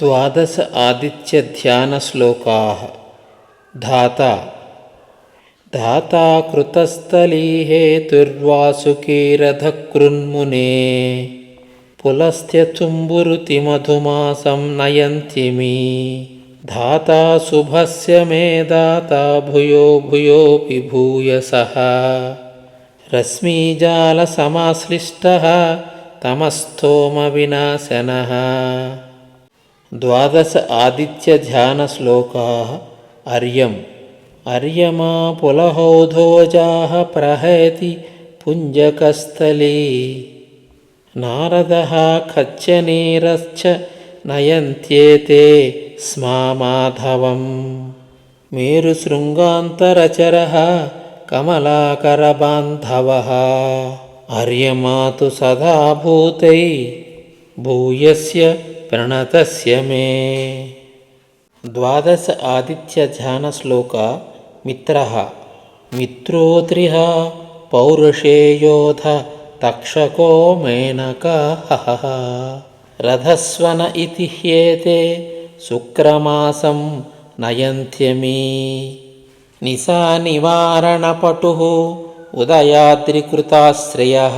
ద్వాదశ ఆదిత్య ధ్యాన శ్లోకాः धाता धाता कृतस्थली हेतुर्वासुकीरधकृन्मुने पुलस्त्यचुम्बुरुतिमधुमासं नयन्ति मे धाता शुभस्य मे दाता भूयो भूयोऽपि भूयसः रश्मीजालसमाश्लिष्टः तमस्तोमविनाशनः ద్వాదశ ఆదిత్య ధ్యాన శ్లోకా అర్యం అర్యమా పులహోధోజా ప్రహేతి పుంజకస్థలే. నారద కచ్చనీరశ్చ నయంత్యేతే స్మా మాధవం. మేరు శృంగాంతరచర కమలాకర బాంధవ అర్యమాతు సదా భూయస్య प्रणतस्य मे द्वादश आदित्यध्यानश्लोक मित्रः मित्रोत्रिह पौरुषेयोध तक्षको मेनकः रथस्वन इति ह्येते शुक्रमासं नयन्त्यमी निशानिवारणपटुः उदयाद्रिकृताश्रयः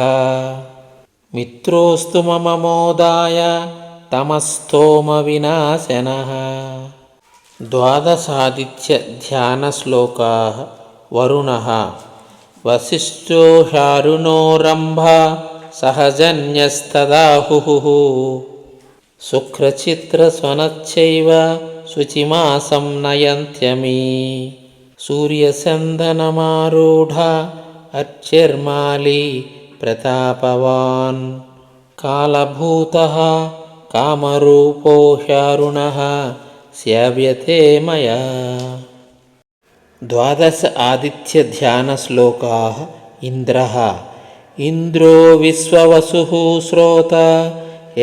मित्रोऽस्तु मम मोदाय తమస్తోమ వినాశన ద్వాదశాదిత్య ధ్యాన శ్లోకా వరుణ వశిష్ఠో సహజన్యస్తాహు శుక్రచిత్రస్వనచ్చైవ శుచిమాసం నయంత్యమీ సూర్యసందనమారూఢ అర్చిర్మాళీ ప్రతాపవాన్ కాళభూత కామరూపో శారుణ శ్యావ్యతే మయా ద్వాదశ ఆదిత్య ధ్యాన శ్లోకా ఇంద్ర ఇంద్రో విశ్వవసు శ్రోత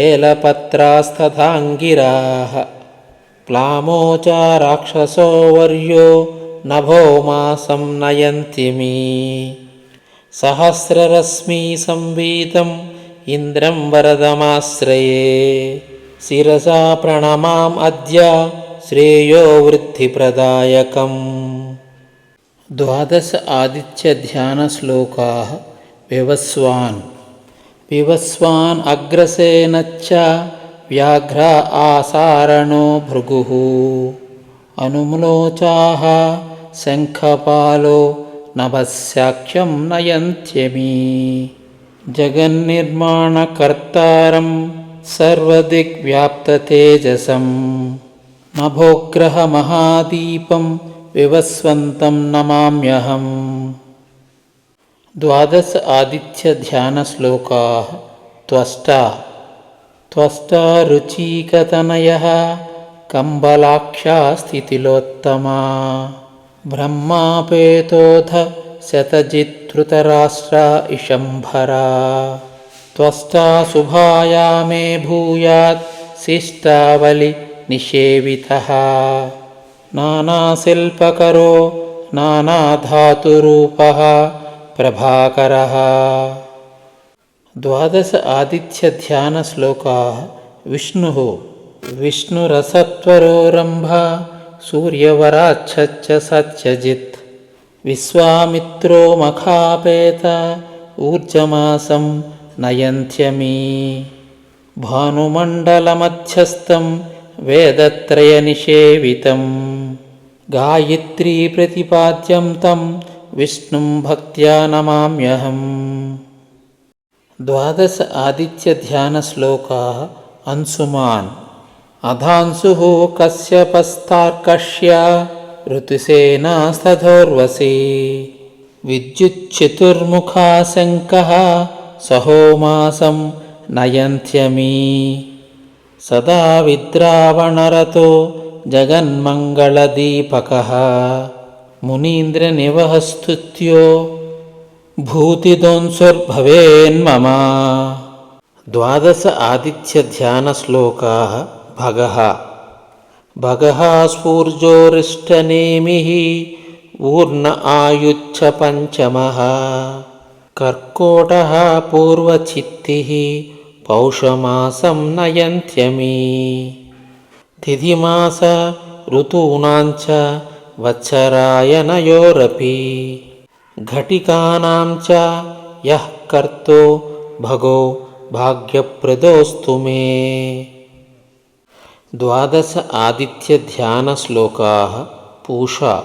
ఏలపత్రాస్తథాంగిరా ప్లామోచా రాక్షసో వర్యో నభోమాసం నయంతిమి సహస్రరశ్మి సంవీతం इन्द्रं वरदमाश्रये शिरसा प्रणमाम् अद्य श्रेयो वृद्धिप्रदायकम् द्वादश आदित्यध्यानश्लोकाः विवस्वान् विवस्वान् अग्रसेनच्च व्याघ्र आसारणो भृगुः अनुम्लोचाः शङ्खपालो नभस्याख्यं नयन्त्यमी जगन्निर्माणकर्तारं सर्वदिग्व्याप्ततेजसं नभोग्रहमहादीपं विवस्वन्तं नमाम्यहम्। द्वादश आदित्यध्यानश्लोकाः। त्वष्टा। त्वष्टा रुचिकतनयः कम्बलाक्षा स्थितिलोत्तमा ब्रह्मापेतोऽध शतजित्धृतराष्ट्रा इशम्भरा त्वष्टा शुभाया मे भूयात् शिष्टावलिनिषेवितः नानाशिल्पकरो नानाधातुरूपः प्रभाकरः। द्वादश आदित्यध्यानश्लोकाः विष्णुः। विष्णुरसत्वरोरम्भ सूर्यवराच्छच्च सत्यजित् विश्वामित्रो मखापेत ऊर्जमासं नयन्त्यमी। भानुमण्डलमध्यस्थं वेदत्रयनिषेवितं। गायत्रीप्रतिपाद्यं तं विष्णुं भक्त्या नमाम्यहम्। द्वादश आदित्यध्यानश्लोकाः अंशुमान्। अधांशुः कश्यपस्तार्कष्य ऋतुसेनास्तथोर्वशी विद्युच्चतुर्मुखाशङ्कः सहोमासं नयन्त्यमी सदा विद्रावणरतो जगन्मङ्गलदीपकः मुनीन्द्रनिवहस्तुत्यो भूतिदोंसुर्भवेन्मम द्वादश आदित्यध्यानश्लोकाः भगः భగః స్ఫూర్జోరిష్టనేమి ఊర్ణ ఆయుచ్చ పంచమ కర్కోట పూర్వచిత్తి పౌషమాసం నయంత్యమీ తిథిమాస ఋతూనాంచ వత్సరాయనయోరపి ఘటికానాం చ యః కర్తో భగో భాగ్యప్రదోస్తు మే ద్వాదశ ఆదిత్య ధ్యాన శ్లోకా పూషా.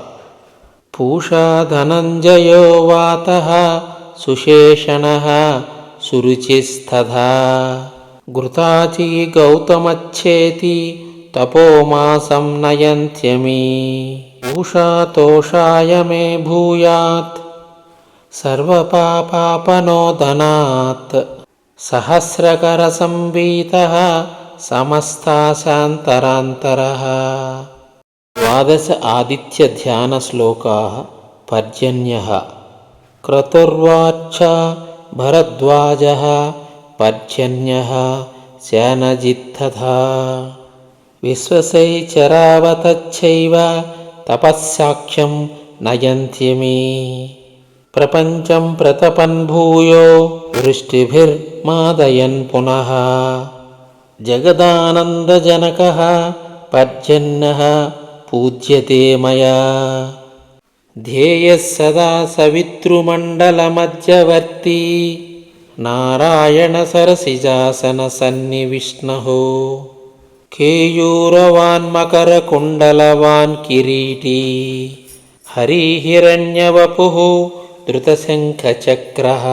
పూషా ధనంజయో వాత సుశేషణ సురుచిస్తథా. ఘృతాచి గౌతమచ్చేతి తపోమాసం నయంత్యమీ. పూషా తోషాయ మే భూయాత్ సర్వపాపాపనోదనాత్. సహస్రకర సంవీత సమస్తాశాంతరాంతరः. ద్వాదశ ఆదిత్య ధ్యాన శ్లోకా పర్జన్య. క్రతుర్వాచ భరద్వాజ పర్జన్య శనజిత్తథా. విశ్వసైచరావతచ్చైవ తపస్సాఖ్యం నయంత్యమే. ప్రపంచం ప్రతపన్ భూయో వృష్టిభిర్మాదయన్ పునః. जगदानन्दजनकः पर्जन्यः पूज्यते मया ध्येयः सदा सवितृमण्डलमध्यवर्ती नारायणसरसिजासनसन्निविष्णुः केयूरवान्मकरकुण्डलवान् किरीटी हरिहिरण्यवपुः धृतशङ्खचक्रः